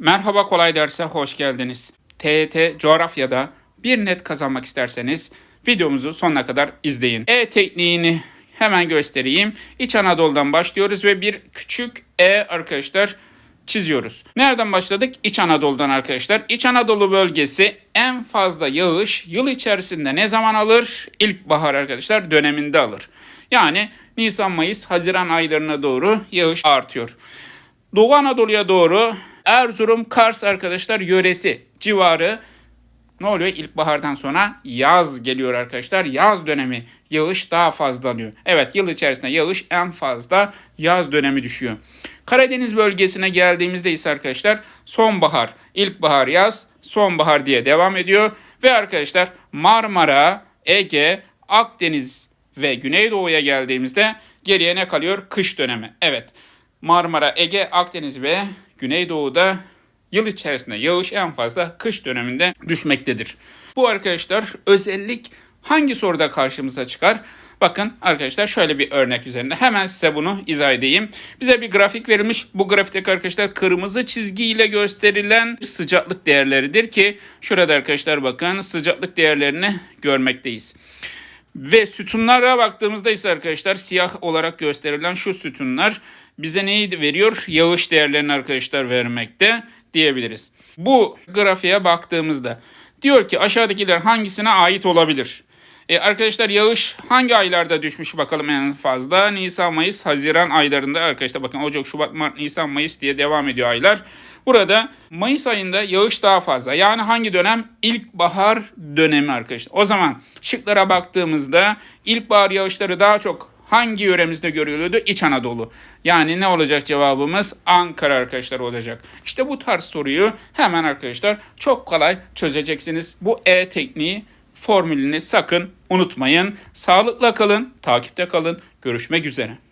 Merhaba kolay derse hoş geldiniz. TET coğrafyada bir net kazanmak isterseniz videomuzu sonuna kadar izleyin. E tekniğini hemen göstereyim. İç Anadolu'dan başlıyoruz ve bir küçük E arkadaşlar çiziyoruz. Nereden başladık? İç Anadolu'dan arkadaşlar. İç Anadolu bölgesi en fazla yağış yıl içerisinde ne zaman alır? İlkbahar arkadaşlar döneminde alır. Yani Nisan, Mayıs, Haziran aylarına doğru yağış artıyor. Doğu Anadolu'ya doğru Erzurum, Kars arkadaşlar yöresi civarı ne oluyor? İlkbahardan sonra yaz geliyor arkadaşlar. Yaz dönemi yağış daha fazlanıyor. Evet yıl içerisinde yağış en fazla yaz dönemi düşüyor. Karadeniz bölgesine geldiğimizde ise arkadaşlar sonbahar, ilkbahar, yaz, sonbahar diye devam ediyor. Ve arkadaşlar Marmara, Ege, Akdeniz ve Güneydoğu'ya geldiğimizde geriye ne kalıyor? Kış dönemi. Evet Marmara, Ege, Akdeniz ve Güneydoğu'da yıl içerisinde yağış en fazla kış döneminde düşmektedir. Bu arkadaşlar özellik hangi soruda karşımıza çıkar? Bakın arkadaşlar şöyle bir örnek üzerinde hemen size bunu izah edeyim. Bize bir grafik verilmiş. Bu grafikteki arkadaşlar kırmızı çizgiyle gösterilen sıcaklık değerleridir ki şurada arkadaşlar bakın sıcaklık değerlerini görmekteyiz. Ve sütunlara baktığımızda ise arkadaşlar siyah olarak gösterilen şu sütunlar bize neyi veriyor? Yağış değerlerini arkadaşlar vermekte diyebiliriz. Bu grafiğe baktığımızda diyor ki aşağıdakiler hangisine ait olabilir? E arkadaşlar yağış hangi aylarda düşmüş bakalım en fazla? Nisan, Mayıs, Haziran aylarında arkadaşlar bakın Ocak, Şubat, Mart, Nisan, Mayıs diye devam ediyor aylar. Burada Mayıs ayında yağış daha fazla. Yani hangi dönem? İlkbahar dönemi arkadaşlar. O zaman şıklara baktığımızda ilkbahar yağışları daha çok hangi yöremizde görülüyordu? İç Anadolu. Yani ne olacak cevabımız? Ankara arkadaşlar olacak. İşte bu tarz soruyu hemen arkadaşlar çok kolay çözeceksiniz. Bu E tekniği formülünü sakın unutmayın. Sağlıkla kalın, takipte kalın. Görüşmek üzere.